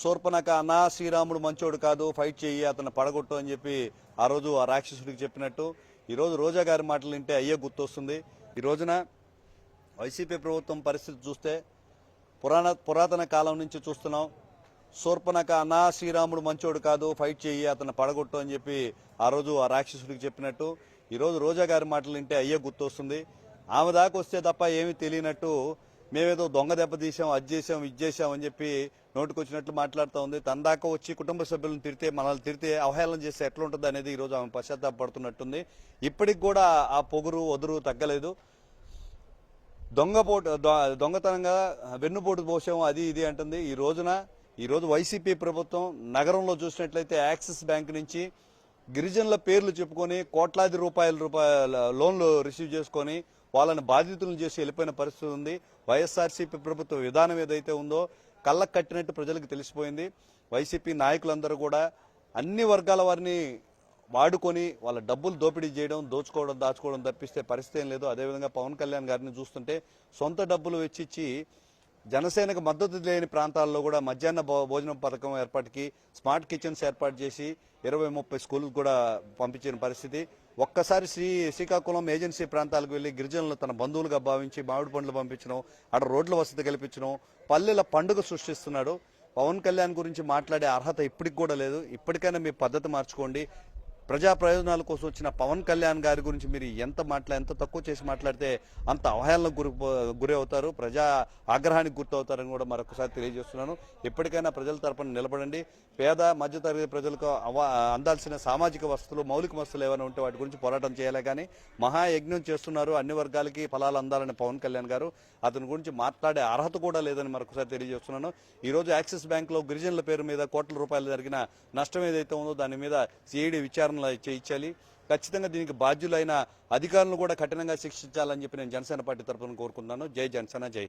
శూర్పణక అన్నా శ్రీరాముడు మంచోడు కాదు ఫైట్ చేయి అతను పడగొట్టు అని చెప్పి ఆ రోజు ఆ రాక్షసుడికి చెప్పినట్టు ఈరోజు రోజా గారి మాటలు వింటే అయ్యే గుర్తొస్తుంది. ఈ రోజున వైసీపీ ప్రభుత్వం పరిస్థితి చూస్తే పురాణ పురాతన కాలం నుంచి చూస్తున్నాం. శూర్పణక అన్నా శ్రీరాముడు మంచోడు కాదు ఫైట్ చేయి అతను పడగొట్టు అని చెప్పి ఆ రోజు ఆ రాక్షసుడికి చెప్పినట్టు ఈరోజు రోజా గారి మాటలు వింటే అయ్యే గుర్తొస్తుంది. ఆమె దాకా వస్తే తప్ప ఏమీ తెలియనట్టు మేమేదో దొంగ దెబ్బతీసాం అది చేసాం ఇది చేసాం అని చెప్పి నోటుకొచ్చినట్లు మాట్లాడుతూ ఉంది. తన దాకా వచ్చి కుటుంబ సభ్యులను తిడితే మనల్ని తిడితే అవహేళన చేస్తే ఎట్లా ఉంటుంది అనేది ఈ రోజు ఆమె పశ్చాత్తాపడుతున్నట్టుంది. ఇప్పటికి కూడా ఆ పొగురు వదురు తగ్గలేదు. దొంగపోటు దొ- దొంగతనంగా వెన్నుపోటు పోసాం అది ఇది అంటుంది. ఈ రోజున ఈరోజు వైసీపీ ప్రభుత్వం నగరంలో చూసినట్లయితే యాక్సిస్ బ్యాంక్ నుంచి గిరిజనుల పేర్లు చెప్పుకొని కోట్లాది రూపాయల రూపాయల లోన్లు రిసీవ్ చేసుకొని వాళ్ళని బాధితులను చేసి వెళ్ళిపోయిన పరిస్థితి ఉంది. వైఎస్ఆర్సీపీ ప్రభుత్వ విధానం ఏదైతే ఉందో కళ్ళకు కట్టినట్టు ప్రజలకు తెలిసిపోయింది. వైసీపీ నాయకులందరూ కూడా అన్ని వర్గాల వారిని వాడుకొని వాళ్ళ డబ్బులు దోపిడీ చేయడం దోచుకోవడం దాచుకోవడం తప్పిస్తే పరిస్థితి ఏం లేదు. అదేవిధంగా పవన్ కళ్యాణ్ గారిని చూస్తుంటే సొంత డబ్బులు వెచ్చిచ్చి జనసేనకు మద్దతు లేని ప్రాంతాల్లో కూడా మధ్యాహ్న భోజనం పథకం ఏర్పాటుకి స్మార్ట్ కిచెన్స్ ఏర్పాటు చేసి ఇరవై ముప్పై స్కూళ్ళకు కూడా పంపించిన పరిస్థితి. ఒక్కసారి శ్రీ శ్రీకాకుళం ఏజెన్సీ ప్రాంతాలకు వెళ్ళి గిరిజనులు తన బంధువులుగా భావించి మామిడి పండ్లు పంపించడం అక్కడ రోడ్ల వసతి కల్పించడం పల్లెల పండుగ సృష్టిస్తున్నాడు. పవన్ కళ్యాణ్ గురించి మాట్లాడే అర్హత ఇప్పటికి కూడా లేదు. ఇప్పటికైనా మీ పద్ధతి మార్చుకోండి. ప్రజా ప్రయోజనాల కోసం వచ్చిన పవన్ కళ్యాణ్ గారి గురించి మీరు ఎంత మాట్లా ఎంత తక్కువ చేసి మాట్లాడితే అంత అవహేళనకు గురి గురి అవుతారు. ప్రజా ఆగ్రహానికి గుర్తవుతారని కూడా మరొకసారి తెలియజేస్తున్నాను. ఎప్పటికైనా ప్రజల తరపున నిలబడండి. పేద మధ్యతరగతి ప్రజలకు అందాల్సిన సామాజిక వసతులు మౌలిక వసతులు ఏమైనా ఉంటే వాటి గురించి పోరాటం చేయాలి కానీ మహాయజ్ఞం చేస్తున్నారు. అన్ని వర్గాలకి ఫలాలు అందాలని పవన్ కళ్యాణ్ గారు. అతని గురించి మాట్లాడే అర్హత కూడా లేదని మరొకసారి తెలియజేస్తున్నాను. ఈరోజు యాక్సిస్ బ్యాంక్లో గిరిజనుల పేరు మీద కోట్ల రూపాయలు జరిగిన నష్టం ఏదైతే ఉందో దాని మీద సిఐడి విచారణ చేయించాలి. ఖచ్చితంగా దీనికి బాధ్యులైన అధికారులను కూడా కఠినంగా శిక్షించాలని చెప్పి నేను జనసేన పార్టీ తరఫున కోరుకుంటున్నాను. జై జనసేన జై